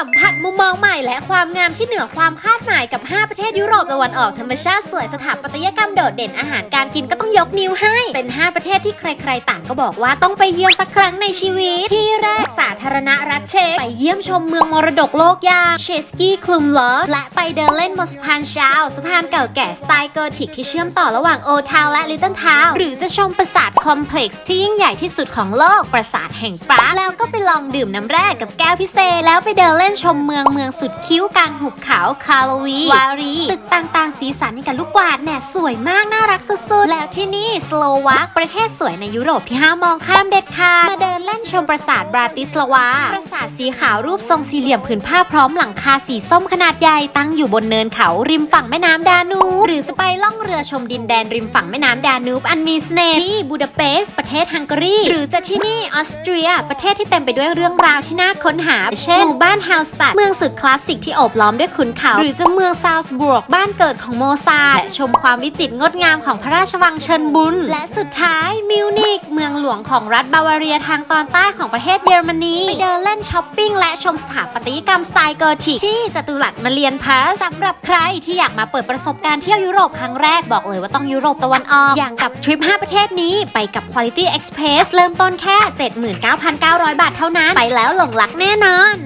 สัมผัสมุมมองใหม่และความงามที่เหนือความคาดหมายกับ 5 ประเทศยุโรปตะวันออกธรรมชาติสวยสถาปัตยกรรมโดดเด่นอาหารการกินก็ต้องยกนิ้วให้ เป็น 5 ประเทศที่ใครๆ ต่างก็บอกว่าต้องไปเยือนสักครั้งในชีวิต ที่แรกสาธารณรัฐเช็กไปเยี่ยมชมเมืองมรดกโลกย่างเชสกี้คลุมลอและไปเดินเล่นบนสะพานชาวสะพานเก่าแก่สไตล์โกธิกที่เชื่อมต่อระหว่างโอทาวและลิตเติ้ลทาวหรือจะชมปราสาทคอมเพล็กซ์ที่ยิ่งใหญ่ที่สุดของโลกปราสาทแห่งฟ้าแล้วก็ไปลองดื่มน้ำแร่กับแก้วพิเศษแล้วไปเดินเล่นชมเมืองเมืองสุดคิ้วกลางหุบเขาคาโลวี วารี ตึกต่างๆ สีสันนี่กับลูกกวาดแน่สวยมาก น่ารักสุดๆ แล้วที่นี่สโลวักประเทศสวยในยุโรปที่ห้ามมองข้ามเด็ดขาดมาเดิน เล่นชมปราสาทบราติสลาวา ปราสาทสีขาวรูปทรงสี่เหลี่ยมผืนผ้าพร้อมหลังคาสีส้มขนาดใหญ่ตั้งอยู่บนเนินเขาริมฝั่งแม่น้ำดานูบหรือจะไปล่องเรือชมดินแดนริมฝั่งแม่น้ำดานูบอันมีเสน่ห์ที่บูดาเปสต์ประเทศฮังการี หรือจะที่นี่ออสเตรีย ประเทศที่เต็มไปด้วยเรื่องราวที่น่าค้นหา เช่นหมู่บ้านฮาวสตัดเมืองสุดคลาสสิกที่โอบล้อมด้วยขุนเขา หรือจะเมืองซาวส์บวกบ้านเกิดของโมซาร์ทและชมความวิจิตรงดงามของพระราชวังเชิญบุญและสุดท้ายมิวนิกเมืองหลวงของรัฐบาวาเรียทางตอนใต้ของประเทศเยอรมนี ไปเดินเล่นช้อปปิ้งและชมสถาปัตยกรรมสไตล์เกอร์ธิกที่จตุรัสมาเรียนพาสสำหรับใครที่อยากมาเปิดประสบการณ์เที่ยวยุโรปครั้งแรกบอกเลยว่าต้องยุโรปตะวันออก อย่างกับทริป 5 ประเทศนี้ไปกับ Quality Express เริ่มต้นแค่ 79,900 บาทเท่านั้น ไปแล้วหลงรักแน่นอน